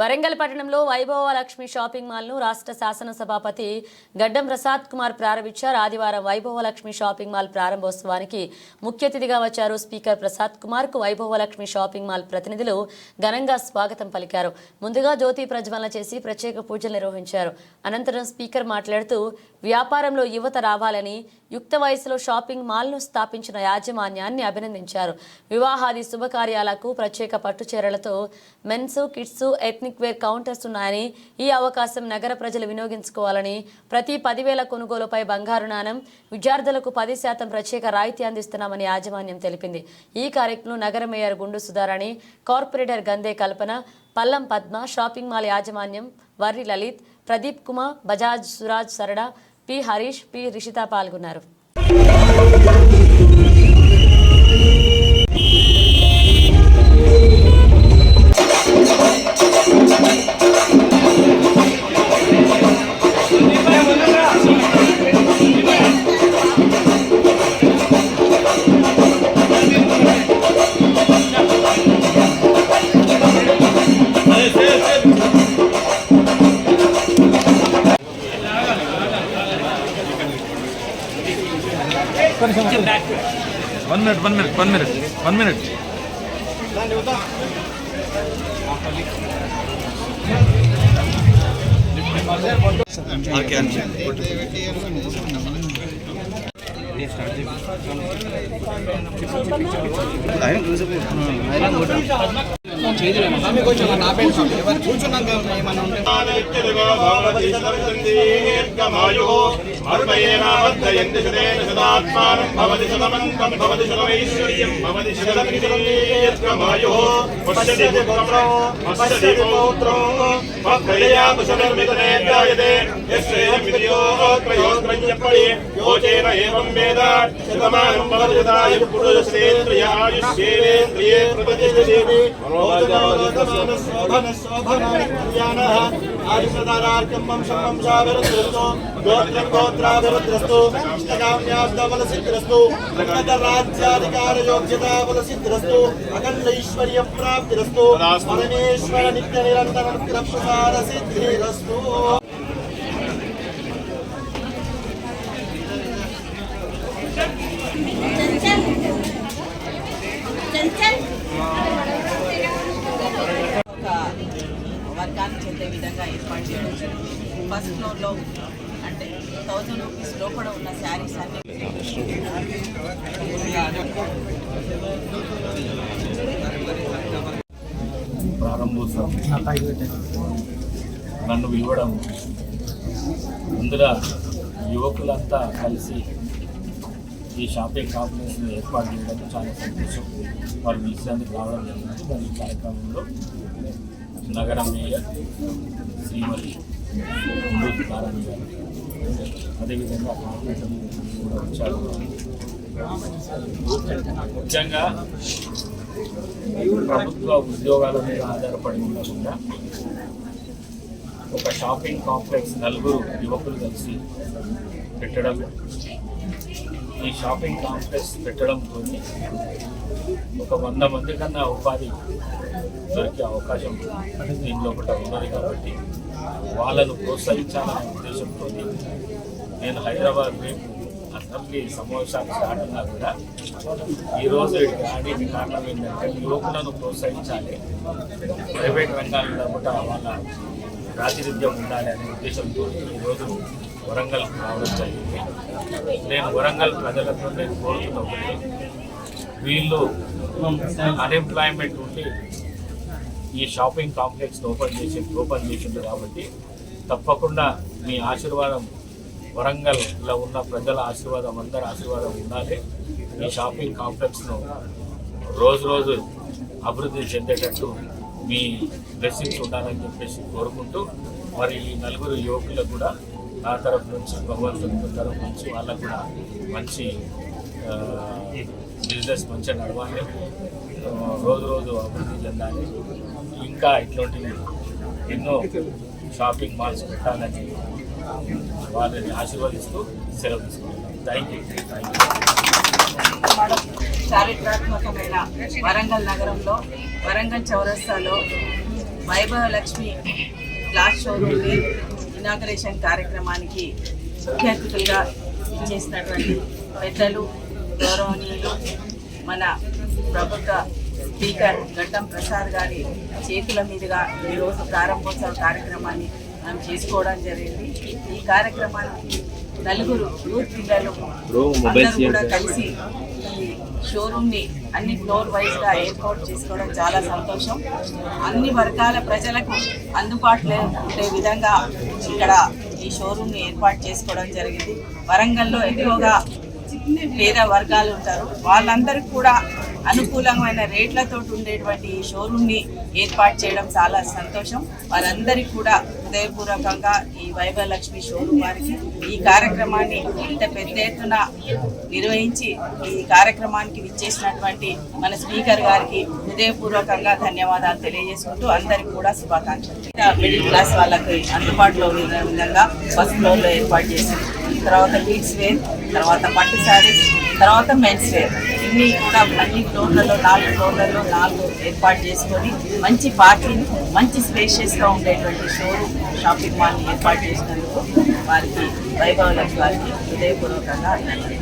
వరంగల్ పట్టణంలో వైభవ లక్ష్మి షాపింగ్ మాల్ను రాష్ట్ర శాసనసభాపతి గడ్డం ప్రసాద్ కుమార్ ప్రారంభించారు. ఆదివారం వైభవ లక్ష్మి షాపింగ్ మాల్ ప్రారంభోత్సవానికి ముఖ్య అతిథిగా వచ్చారు స్పీకర్ ప్రసాద్ కుమార్కు వైభవ లక్ష్మి షాపింగ్ మాల్ ప్రతినిధులు ఘనంగా స్వాగతం పలికారు. ముందుగా జ్యోతి ప్రజ్వలన చేసి ప్రత్యేక పూజలు నిర్వహించారు. అనంతరం స్పీకర్ మాట్లాడుతూ వ్యాపారంలో యువత రావాలని యుక్త వయసులో షాపింగ్ మాల్ను స్థాపించిన యాజమాన్యాన్ని అభినందించారు. వివాహాది శుభకార్యాలకు ప్రత్యేక పట్టు చీరలతో men's kids ethnic wear counters ఉన్నాయని ఈ అవకాశం నగర ప్రజలు వినియోగించుకోవాలని ప్రతి పదివేల కొనుగోలుపై బంగారు నాణం విద్యార్థులకు పది శాతం ప్రత్యేక రాయితీ అందిస్తున్నామని యాజమాన్యం తెలిపింది. ఈ కార్యక్రమం నగర mayor Gundu Sudharani corporator Gande Kalpana Pallam Padma shopping mall యాజమాన్యం వర్రి లలిత్ ప్రదీప్ కుమార్ బజాజ్ సురాజ్ సరడా పి హరీష్ పి రిషిత పాల్గొన్నారు. one minute one minute one minute one minute మరుపయేనావర్ధయంతి శతేన ప్రభుత్వం భవతి శతమంతం భవతి శతమైశ్వర్యం భవతి శతమిదీర్ఘమాయు పశ్యతి కుశలర్మితనే జాయతే యశ్రేయమిదియోత్రయోత్రయ్యప్పడి యోచేన ఏవం వేద శతమానం భవతి శతాయు ఆయుష్యేంద్రియే ఆయుష్యేంద్రియే ప్రపతిదేవి శోభన శోభన కళ్యాణ ఆయుషదారార్కం వంశం వంశాభివృద్ధిరస్తు గోత్రం గోత్రాభివృద్ధిరస్తు ఇష్టకామ్యాబ్దబల సిద్ధిరస్తు రాజ్యాధికార యోగ్యత బల సిద్ధిరస్తు అఖండ ఐశ్వర్య ప్రాప్తిరస్తు పరమేశ్వర నిత్య నిరంతర అనుగ్రహ సిద్ధిరస్తు ఒక వర్గానికి చెందే విధంగా ఏర్పాటు చేయడం జరిగింది. ఫస్ట్ ఫ్లోర్లో అంటే థౌజండ్ రూపీస్ లోపల ఉన్న శారీస్ అన్ని ప్రారంభోత్సవం నన్ను పిలవడం ముందుగా యువకులంతా కలిసి ఈ షాపింగ్ కాంప్లెక్స్ని ఏర్పాటు చేయడం చాలా సంతోషం. వారు పిలిచినందుకు రావడం జరిగింది. మరి ఈ కార్యక్రమంలో నగర మేయర్ శ్రీమతి ముందు గారు అదేవిధంగా కార్పొరేటర్ కూడా వచ్చారు. ముఖ్యంగా ప్రభుత్వ ఉద్యోగాల మీద ఆధారపడి ఉండకుండా ఒక షాపింగ్ కాంప్లెక్స్ నలుగురు యువకులు కలిసి పెట్టడం ఈ షాపింగ్ కాంప్లెక్స్ పెట్టడంతో ఒక వంద మంది కన్నా ఉపాధి దొరికే అవకాశం దీనిలో ఒకటి ఉన్నది కాబట్టి వాళ్ళను ప్రోత్సహించాలనే ఉద్దేశంతో నేను హైదరాబాద్ రేపు అసెంబ్లీ సమావేశాలు స్టార్ట్ ఉన్నా కూడా ఈరోజు ఆడికి కారణం ఏంటంటే యువకులను ప్రోత్సహించాలి. ప్రైవేట్ రంగాల్లో కూడా వాళ్ళ ప్రాతినిధ్యం ఉండాలి అనే ఉద్దేశంతో ఈరోజు వరంగల్ రావడం జరిగింది. నేను వరంగల్ ప్రజలతో నేను కోరుతున్న వీళ్ళు అన్ఎంప్లాయ్మెంట్ ఉండి ఈ షాపింగ్ కాంప్లెక్స్ ఓపెన్ చేసి ఓపెన్ చేసింది కాబట్టి తప్పకుండా మీ ఆశీర్వాదం వరంగల్లో ఉన్న ప్రజల ఆశీర్వాదం అందరి ఆశీర్వాదం ఉండాలి. ఈ షాపింగ్ కాంప్లెక్స్ను రోజు రోజు అభివృద్ధి చెందేటట్టు మీ బ్లెస్సింగ్స్ ఉండాలని చెప్పేసి కోరుకుంటూ మరి ఈ నలుగురు యువకులకు కూడా నా తరఫు నుంచి భగవంతుని తరఫు నుంచి వాళ్ళకు కూడా మంచి బిజినెస్ మంచిగా నడవాలి. రోజు రోజు అభివృద్ధి చెందాలి. ఇంకా ఇట్లాంటివి ఎన్నో షాపింగ్ మాల్స్ పెట్టాలని వాళ్ళని ఆశీర్వదిస్తూ సెలవు తీసుకుంటాం థ్యాంక్ యూ థ్యాంక్ యూ చారిత్రాత్మకమైన వరంగల్ నగరంలో వరంగల్ చౌరస్తాలో Vaibhava Lakshmi glass showroom inauguration కార్యక్రమానికి ముఖ్య అతిథులుగా చేసినటువంటి పెద్దలు గౌరవనీయులు మన ప్రభుత్వ స్పీకర్ గడ్డం ప్రసాద్ గారి చేతుల మీదుగా ఈరోజు ప్రారంభోత్సవ కార్యక్రమాన్ని మనం చేసుకోవడం జరిగింది. ఈ కార్యక్రమానికి నలుగురు యూత్ పిల్లలు అందరూ కూడా కలిసి షోరూమ్ని షోరూమ్ని అన్ని ఫ్లోర్ వైజ్గా ఏర్పాటు చేసుకోవడం చాలా సంతోషం. అన్ని వర్గాల ప్రజలకు అందుబాటులో ఉండే విధంగా ఇక్కడ ఈ షోరూమ్ని ఏర్పాటు చేసుకోవడం జరిగింది. వరంగల్లో ఎక్కువగా పేద వర్గాలు ఉంటారు. వాళ్ళందరికీ కూడా అనుకూలమైన రేట్లతో ఉండేటువంటి ఈ షోరూమ్ని ఏర్పాటు చేయడం చాలా సంతోషం. వారందరికీ కూడా హృదయపూర్వకంగా ఈ వైభవలక్ష్మి షోరూమ్ వారికి ఈ కార్యక్రమాన్ని ఇంత పెద్ద ఎత్తున నిర్వహించి ఈ కార్యక్రమానికి విచ్చేసినటువంటి మన స్పీకర్ గారికి హృదయపూర్వకంగా ధన్యవాదాలు తెలియజేసుకుంటూ అందరికీ కూడా శుభాకాంక్షలు. మిడిల్ క్లాస్ వాళ్ళకి అందుబాటులో ఉన్న విధంగా ఫస్ట్ ఫ్లోర్లో ఏర్పాటు చేసింది తర్వాత కిడ్స్ వేర్ తర్వాత పట్టు శారీస్ తర్వాత మెన్స్ వేర్ అన్ని కూడా అన్ని ఫ్లోర్లలో నాలుగు ఫ్లోర్లలో నాలుగు ఏర్పాటు చేసుకొని మంచి పార్కింగ్ మంచి స్పేషియస్గా ఉండేటువంటి షోరూమ్ షాపింగ్ మాల్ని ఏర్పాటు చేసినందుకు వారికి వైభవ లక్ష్మి వారికి హృదయపూర్వకంగా అభినందనలు.